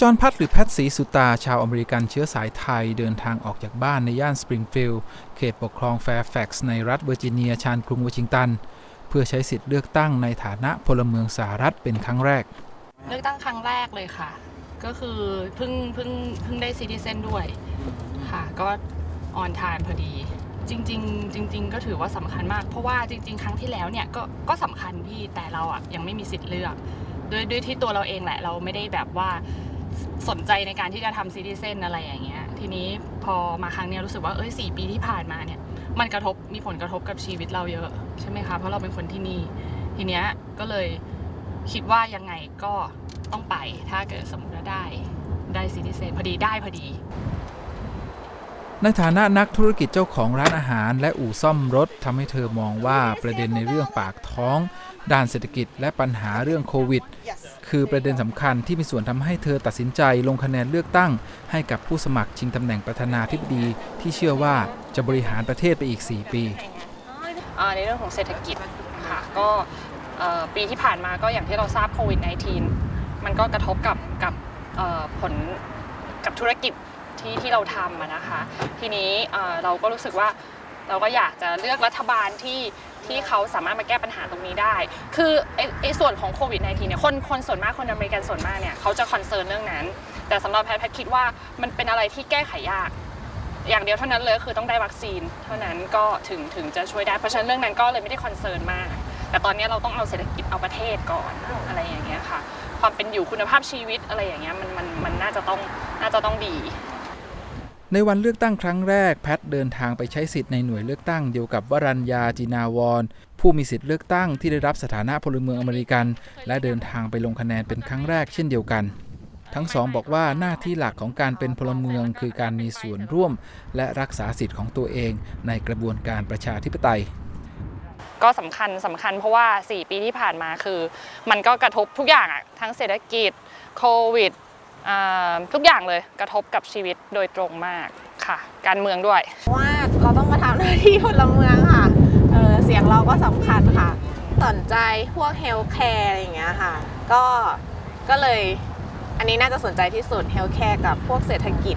จรพัฒหรือแพทย์ศรีสุตา ชาวอเมริกันเชื้อสายไทย เดินทางออกจากบ้านในย่านสปริงฟิลด์เขตปกครองแฟร์แฟกซ์ในรัฐเวอร์จิเนียชานกรุงวอชิงตัน เพื่อใช้สิทธิ์เลือกตั้งในฐานะพลเมืองสหรัฐเป็นครั้งแรก เลือกตั้งครั้งแรกเลยค่ะ ก็คือเพิ่งเพิ่งเพิ่งได้ซิติเซนด้วยค่ะ ก็ออนไทม์พอดี จริง ๆ จริง ๆ ก็ถือว่าสำคัญมาก เพราะว่าจริง ๆ ครั้งที่แล้วเนี่ยก็ก็สำคัญพี่แต่เราอะยังไม่มีสิทธิ์เลือกด้วยด้วยที่ตัวเราเองแหละเราไม่ได้แบบว่า สนใจในการที่จะทำซิติเซนอะไรอย่างเงี้ย ทีนี้พอมาครั้งเนี้ยรู้สึกว่าเอ้ยสี่ปีที่ผ่านมาเนี่ย มันกระทบมีผลกระทบกับชีวิตเราเยอะใช่ไหมคะเพราะเราเป็นคนที่นี่ ทีเนี้ยก็เลยคิดว่ายังไงก็ต้องไปถ้าเกิดสมมติว่าได้ได้ซิติเซนพอดีได้พอดี ในฐานะนักธุรกิจเจ้าของร้านอาหาร และอู่ซ่อมรถทำให้เธอมองว่าประเด็นในเรื่องปากท้อง ด้านเศรษฐกิจและปัญหาเรื่องโควิด คือประเด็นสำคัญที่มีส่วนทำให้เธอตัดสินใจลงคะแนนเลือกตั้ง ให้กับผู้สมัครชิงตำแหน่งประธานาธิบดีที่เชื่อว่าจะบริหารประเทศไปอีก 4 ปีในเรื่องของเศรษฐกิจค่ะก็ปีที่ผ่านมาก็อย่างที่เราทราบโควิด -19 มันก็กระทบกับกับผลกับธุรกิจที่ที่เราทำนะคะ ทีนี้เราก็รู้สึกว่า เราก็อยากจะเลือกรัฐบาลที่ที่เขาสามารถมาแก้ปัญหาตรงนี้ได้ คือไอ้ไอส่วนของโควิด -19 เนี่ย คนคนส่วนมากคนอเมริกันส่วนมากเนี่ยเขาจะคอนเซิร์นเรื่องนั้น แต่สำหรับแพทย์แพทย์คิดว่ามันเป็นอะไรที่แก้ไขยาก อย่างเดียวเท่านั้นเลยคือต้องได้วัคซีน เท่านั้นก็ถึงถึงจะช่วยได้ เพราะฉะนั้นเรื่องนั้นก็เลยไม่ได้คอนเซิร์นมาก แต่ตอนนี้เราต้องเอาเศรษฐกิจเอาประเทศก่อนอะไรอย่างเงี้ยค่ะ ความเป็นอยู่คุณภาพชีวิตอะไรอย่างเงี้ยมันมันมันน่าจะต้องน่าจะต้องดี ในวันเลือกตั้งครั้งแรกแพทเดินทางไปใช้สิทธิ์ในหน่วยเลือกตั้งเดียวกับวรัญญาจินาวร ผู้มีสิทธิ์เลือกตั้งที่ได้รับสถานะพลเมืองอเมริกัน และเดินทางไปลงคะแนนเป็นครั้งแรกเช่นเดียวกัน ทั้งสองบอกว่าหน้าที่หลักของการเป็นพลเมืองคือการมีส่วนร่วม และรักษาสิทธิ์ของตัวเองในกระบวนการประชาธิปไตยก็สำคัญสำคัญเพราะว่า 4 ปีที่ผ่านมาคือ มันก็กระทบทุกอย่างอะทั้งเศรษฐกิจโควิด ทุกอย่างเลยกระทบกับชีวิตโดยตรงมากค่ะ การเมืองด้วยว่าเราต้องมาทำหน้าที่พลเมืองค่ะเเสียงเราก็สำคัญค่ะสนใจพวกเฮลท์แคร์อะไรอย่างเงี้ยค่ะ ก็ก็เลยอันนี้น่าจะสนใจที่สุดเฮลท์แคร์กับพวกเศรษฐกิจ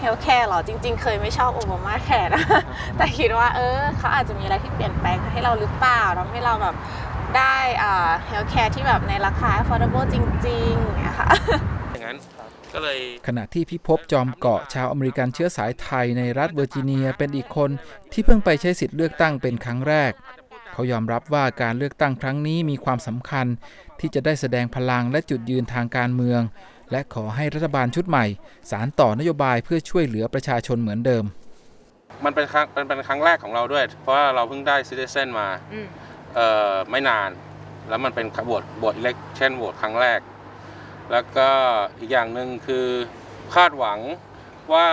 เฮลท์แคร์หรอจริง ๆ เคยไม่ชอบโอบามาแคร์นะแต่คิดว่าเออเขาอาจจะมีอะไรที่เปลี่ยนแปลงให้เราหรือเปล่าทำให้เราแบบได้เฮลท์แคร์ที่แบบในราคา affordable จริงๆอย่างเงี้ยค่ะ ก็เลยขณะที่พิภพจอมเกาะชาวอเมริกันเชื้อสายไทยในรัฐเวอร์จิเนียเป็นอีกคนที่เพิ่งไปใช้สิทธิ์เลือกตั้งเป็นครั้งแรก เขายอมรับว่าการเลือกตั้งครั้งนี้มีความสำคัญ ที่จะได้แสดงพลังและจุดยืนทางการเมือง และขอให้รัฐบาลชุดใหม่ สารต่อนโยบายเพื่อช่วยเหลือประชาชนเหมือนเดิม มันเป็นครั้งเป็นเป็นครั้งแรกของเราด้วย เพราะว่าเราเพิ่งได้ซิติเซนมาเอ่อไม่นาน แล้วมันเป็นบวตบวตอิเล็กชันโหวตครั้งแรก แล้วก็อีกอย่างหนึ่งคือคาดหวังว่า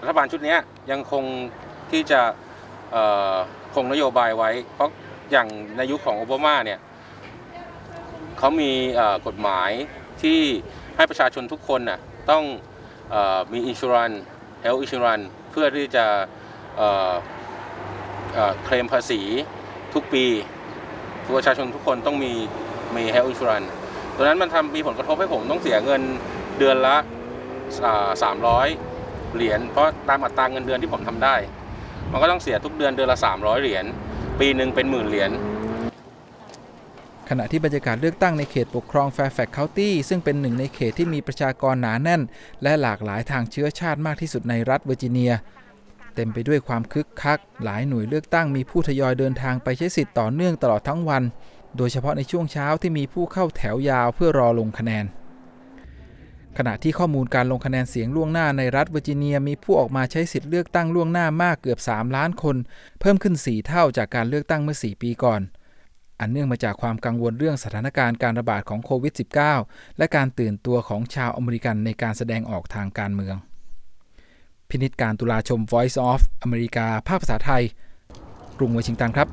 รัฐบาลชุดนี้ยังคงที่จะคงนโยบายไว้ เพราะอย่างในยุคของโอบามาเนี่ยเขามีกฎหมายที่ให้ประชาชนทุกคนน่ะต้องอมีอินชูรัน health insurance เพื่อที่จะเเเคลมภาษีทุกปีประชาชนทุกคนต้องมีมี health insurance ตัวนั้นมันทำมีผลกระทบให้ผมต้องเสียเงินเดือนละสามร้อยเหรียญเพราะตามอัตราเงินเดือนที่ผมทำได้ มันก็ต้องเสียทุกเดือนเดือนละ 300 เหรียญปีหนึ่งเป็นหมื่นเหรียญขณะที่บรรยากาศเลือกตั้งในเขตปกครองแฟร์แฟกต์เคานตี้ซึ่งเป็นหนึ่งในเขตที่มีประชากรหนาแน่น และหลากหลายทางเชื้อชาติมากที่สุดในรัฐเวอร์จิเนีย เต็มไปด้วยความคึกคัก หลายหน่วยเลือกตั้งมีผู้ทยอยเดินทางไปใช้สิทธิ์ต่อเนื่องตลอดทั้งวัน โดยเฉพาะในช่วงเช้าที่มีผู้เข้าแถวยาวเพื่อรอลงคะแนน ขณะที่ข้อมูลการลงคะแนนเสียงล่วงหน้าในรัฐเวอร์จิเนียมีผู้ออกมาใช้สิทธิ์เลือกตั้งล่วงหน้ามากเกือบ 3 ล้านคน เพิ่มขึ้น 4 เท่าจากการเลือกตั้งเมื่อ 4 ปีก่อน อันเนื่องมาจากความกังวลเรื่องสถานการณ์การระบาดของโควิด -19 และการตื่นตัวของชาวอเมริกันในการแสดงออกทางการเมือง พินิจการตุลาชม Voice of อเมริกาภาคภาษาไทย กรุงวอชิงตันครับ